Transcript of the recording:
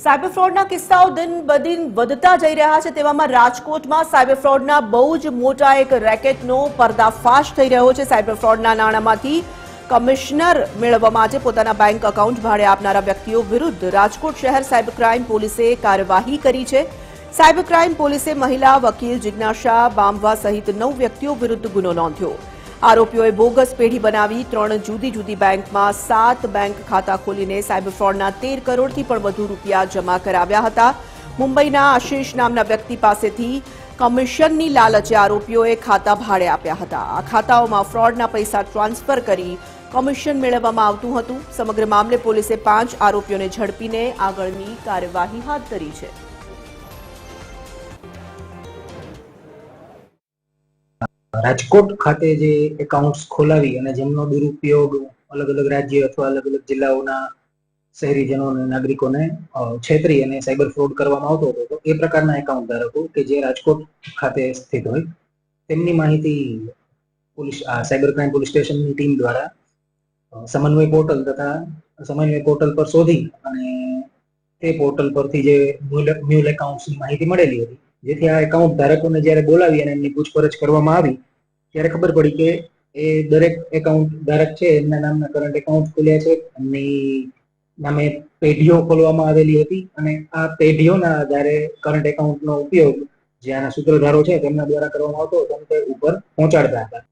Cyber ફ્રોડના કિસ્સાઓ દિન બદિન વધતા જઈ રહ્યા છે તેવામાં રાજકોટમાં સાયબર ફ્રોડના બહુ જ મોટા એક રેકેટનો પર્દાફાશ થઈ રહ્યો છે. સાયબર ફ્રોડના નાણાંમાંથી કમિશનર મેળવવા માટે પોતાના બેંક એકાઉન્ટ ભાડે આપનારા વ્યક્તિઓ વિરુદ્ધ રાજકોટ શહેર સાયબર ક્રાઇમ પોલીસે કાર્યવાહી કરી છે. સાયબર ક્રાઇમ પોલીસે મહિલા વકીલ જિજ્ઞાસા બામવા સહિત નવ વ્યક્તિઓ વિરુદ્ધ ગુનો નોંધ્યો. આરોપીઓએ બોગસ પેઢી બનાવી ત્રણ જુદી જુદી બેંકમાં સાત બેંક ખાતા ખોલીને સાયબર ફ્રોડના તેર કરોડથી પણ વધુ રૂપિયા જમા કરાવ્યા હતા. મુંબઈના આશીષ નામના વ્યક્તિ પાસેથી કમિશનની લાલચે આરોપીઓએ ખાતા ભાડે આપ્યા હતા. આ ખાતાઓમાં ફ્રોડના પૈસા ટ્રાન્સફર કરી કમિશન મેળવવામાં આવતું હતું. સમગ્ર મામલે પોલીસે પાંચ આરોપીઓને ઝડપીને આગળની કાર્યવાહી હાથ ધરી છે. રાજકોટ ખાતે જે એકાઉન્ટ્સ ખોલાવી અને જેમનો દુરુપયોગ અલગ અલગ રાજ્ય અથવા અલગ અલગ જિલ્લાઓના શહેરીજનો અને નાગરિકોને છેતરી અને સાયબર ફ્રોડ કરવામાં આવતો હતો, તો એ પ્રકારના એકાઉન્ટ ધારકો કે જે રાજકોટ ખાતે સ્થિત હોય, તેમની માહિતી પોલીસ સાયબર ક્રાઇમ પોલીસ સ્ટેશનની ટીમ દ્વારા સમન્વય પોર્ટલ તથા સમન્વય પોર્ટલ પર શોધી અને તે પોર્ટલ પરથી જે મ્યુલ એકાઉન્ટ્સની માહિતી મળેલી હતી જેથી આ એકાઉન્ટ ધારકોને જ્યારે બોલાવી અને એમની પૂછપરછ કરવામાં આવી, ત્યારે ખબર પડી કે એ દરેક એકાઉન્ટ ધારક છે, એમના નામના કરંટ એકાઉન્ટ ખોલ્યા છે, એમની નામે પેઢીઓ ખોલવામાં આવેલી હતી અને આ પેઢીઓના આધારે કરંટ એકાઉન્ટનો ઉપયોગ જે આના સૂત્રધારો છે તેમના દ્વારા કરવામાં આવતો અને તે ઉપર પહોંચાડતા હતા.